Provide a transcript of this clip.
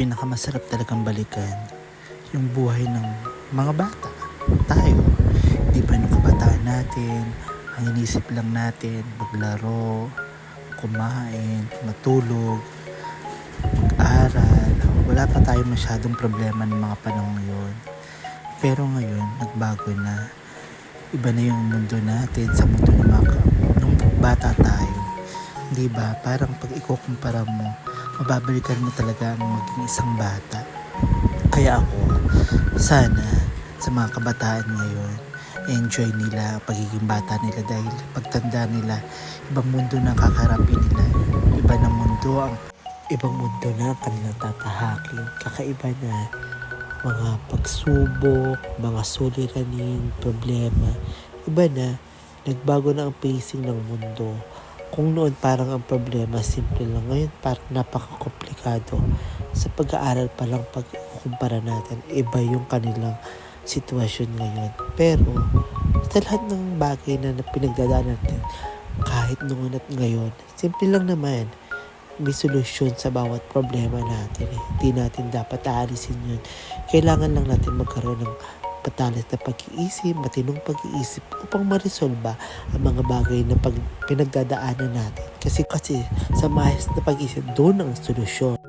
pinakamasarap talagang balikan yung buhay ng mga bata. Tayo, di ba nung kabataan natin, ang inisip lang natin, maglaro, kumain, matulog, mag-aral. Wala pa tayo masyadong problema ng mga panahon yun. Pero ngayon, nagbago na. Iba na yung mundo natin sa mundo ng mga nung bata tayo. Di ba? Parang pag ikukumpara mo, mababalikan mo talaga ang maging isang bata. Kaya ako, sana sa mga kabataan ngayon, enjoy nila pagiging bata nila dahil pagtanda nila, ibang mundo na kakarapin nila. Iba na mundo ang ibang mundo na ang kanilang tatahakin. Kakaiba na mga pagsubok, mga suliranin, problema. Iba na, nagbago na ang pacing ng mundo. Kung noon parang ang problema simple lang, ngayon parang napakakomplikado. Sa pag-aaral pa lang pag kumpara natin, iba yung kanilang sitwasyon ngayon. Pero sa lahat ng bagay na pinagdadaanan natin, kahit noon at ngayon, simple lang naman may solusyon sa bawat problema natin. Eh. Hindi natin dapat aalisin yun. Kailangan lang natin magkaroon ng patalis na pag-iisip, matinong pag-iisip upang marisolba ang mga bagay na pag pinagdadaanan natin. Kasi kasi sa maayos na pag-iisip, doon ang solusyon.